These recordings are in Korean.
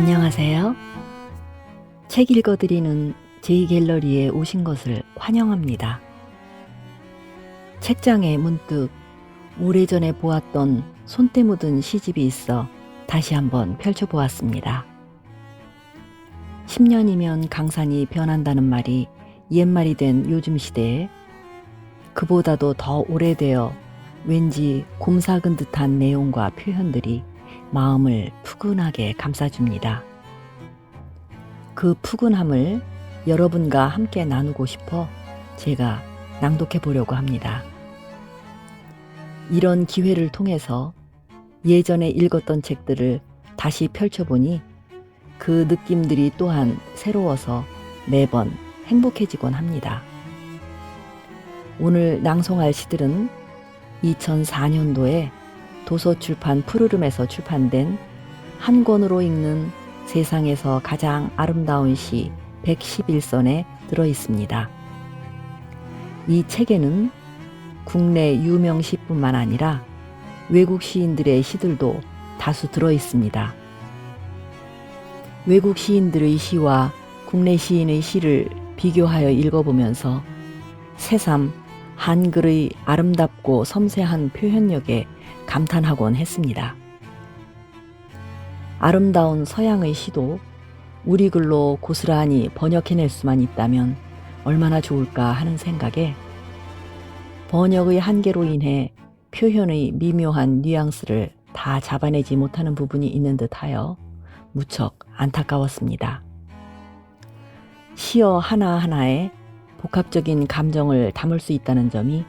안녕하세요. 책 읽어드리는 제이갤러리에 오신 것을 환영합니다. 책장에 문득 오래전에 보았던 손때 묻은 시집이 있어 다시 한번 펼쳐보았습니다. 10년이면 강산이 변한다는 말이 옛말이 된 요즘 시대에 그보다도 더 오래되어 왠지 곰삭은 듯한 내용과 표현들이 마음을 푸근하게 감싸줍니다. 그 푸근함을 여러분과 함께 나누고 싶어 제가 낭독해 보려고 합니다. 이런 기회를 통해서 예전에 읽었던 책들을 다시 펼쳐보니 그 느낌들이 또한 새로워서 매번 행복해지곤 합니다. 오늘 낭송할 시들은 2004년도에 도서출판 푸르름에서 출판된 한 권으로 읽는 세상에서 가장 아름다운 시 111선에 들어 있습니다. 이 책에는 국내 유명 시뿐만 아니라 외국 시인들의 시들도 다수 들어 있습니다. 외국 시인들의 시와 국내 시인의 시를 비교하여 읽어보면서 새삼 한글의 아름답고 섬세한 표현력에 감탄하곤 했습니다. 아름다운 서양의 시도 우리 글로 고스란히 번역해낼 수만 있다면 얼마나 좋을까 하는 생각에 번역의 한계로 인해 표현의 미묘한 뉘앙스를 다 잡아내지 못하는 부분이 있는 듯 하여 무척 안타까웠습니다. 시어 하나하나에 복합적인 감정을 담을 수 있다는 점이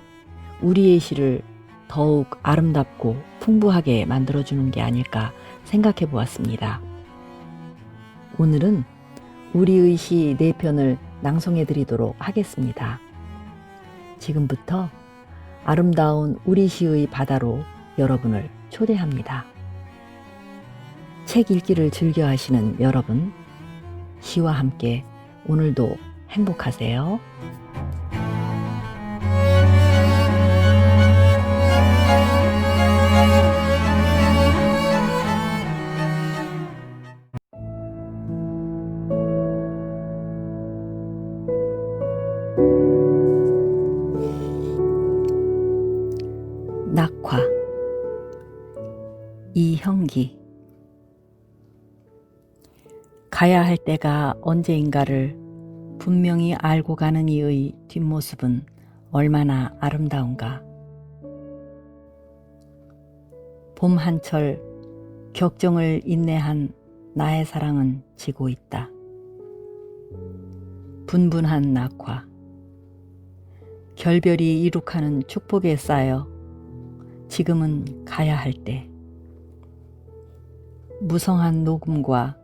우리의 시를 더욱 아름답고 풍부하게 만들어주는 게 아닐까 생각해 보았습니다. 오늘은 우리의 시 4편을 낭송해 드리도록 하겠습니다. 지금부터 아름다운 우리 시의 바다로 여러분을 초대합니다. 책 읽기를 즐겨 하시는 여러분, 시와 함께 오늘도 행복하세요. 낙화 이형기 가야 할 때가 언제인가를 분명히 알고 가는 이의 뒷모습은 얼마나 아름다운가. 봄 한철 격정을 인내한 나의 사랑은 지고 있다. 분분한 낙화. 결별이 이룩하는 축복에 쌓여 지금은 가야 할 때. 무성한 녹음과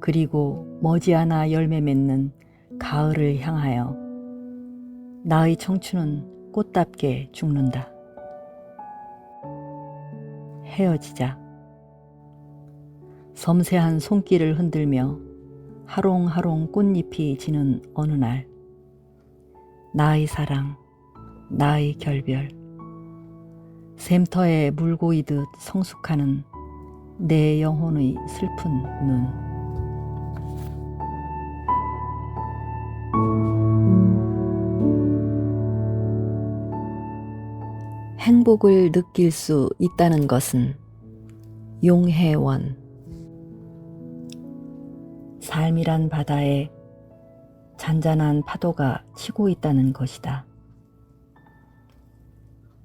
그리고 머지않아 열매 맺는 가을을 향하여 나의 청춘은 꽃답게 죽는다. 헤어지자. 섬세한 손길을 흔들며 하롱하롱 꽃잎이 지는 어느 날, 나의 사랑, 나의 결별, 샘터에 물고이듯 성숙하는 내 영혼의 슬픈 눈. 행복을 느낄 수 있다는 것은 용해원. 삶이란 바다에 잔잔한 파도가 치고 있다는 것이다.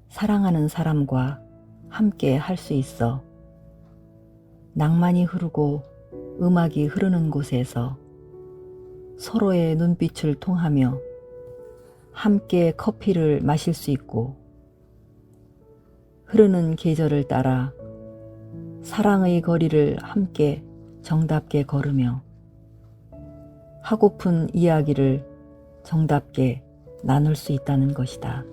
사랑하는 사람과 함께 할 수 있어 낭만이 흐르고 음악이 흐르는 곳에서 서로의 눈빛을 통하며 함께 커피를 마실 수 있고 흐르는 계절을 따라 사랑의 거리를 함께 정답게 걸으며 하고픈 이야기를 정답게 나눌 수 있다는 것이다.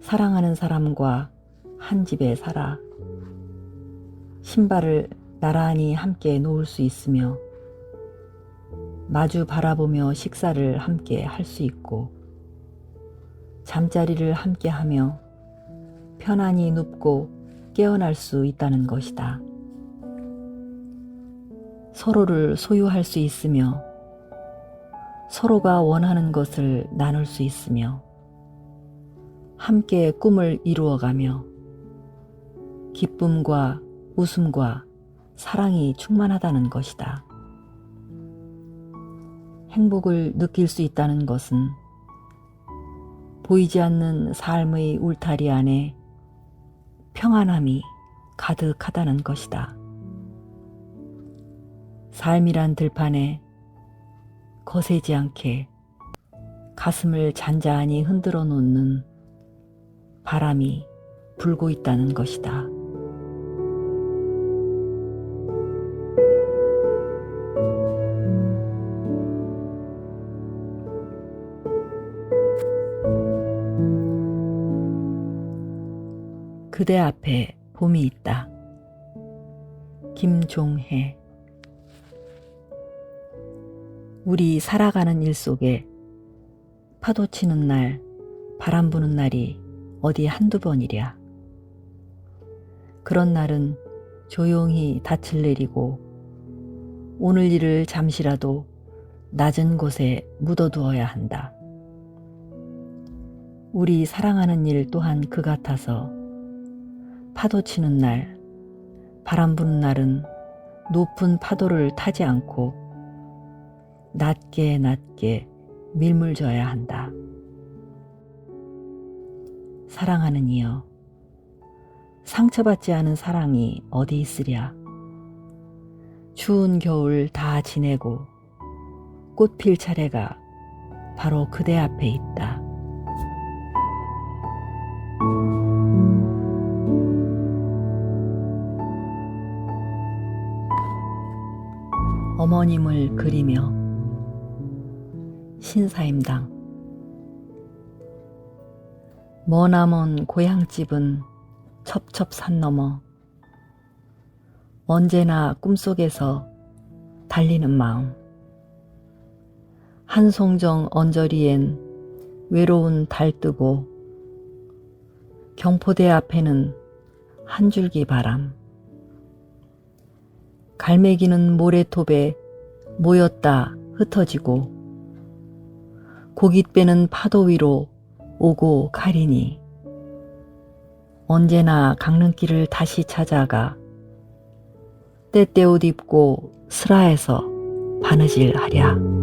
사랑하는 사람과 한 집에 살아 신발을 나란히 함께 놓을 수 있으며 마주 바라보며 식사를 함께 할 수 있고 잠자리를 함께 하며 편안히 눕고 깨어날 수 있다는 것이다. 서로를 소유할 수 있으며 서로가 원하는 것을 나눌 수 있으며 함께 꿈을 이루어가며 기쁨과 웃음과 사랑이 충만하다는 것이다. 행복을 느낄 수 있다는 것은 보이지 않는 삶의 울타리 안에 평안함이 가득하다는 것이다. 삶이란 들판에 거세지 않게 가슴을 잔잔히 흔들어 놓는 바람이 불고 있다는 것이다. 그대 앞에 봄이 있다. 김종해 우리 살아가는 일 속에 파도 치는 날, 바람 부는 날이 어디 한두 번이랴. 그런 날은 조용히 닻을 내리고 오늘 일을 잠시라도 낮은 곳에 묻어두어야 한다. 우리 사랑하는 일 또한 그 같아서 파도 치는 날, 바람 부는 날은 높은 파도를 타지 않고 낮게 낮게 밀물져야 한다. 사랑하는 이여, 상처받지 않은 사랑이 어디 있으랴. 추운 겨울 다 지내고 꽃필 차례가 바로 그대 앞에 있다. 어머님을 그리며 신사임당. 머나먼 고향집은 첩첩산 넘어 언제나 꿈속에서 달리는 마음. 한송정 언저리엔 외로운 달 뜨고 경포대 앞에는 한 줄기 바람. 갈매기는 모래톱에 모였다 흩어지고 고깃배는 파도 위로 오고 가리니 언제나 강릉길을 다시 찾아가 때때 옷 입고 슬라에서 바느질 하랴.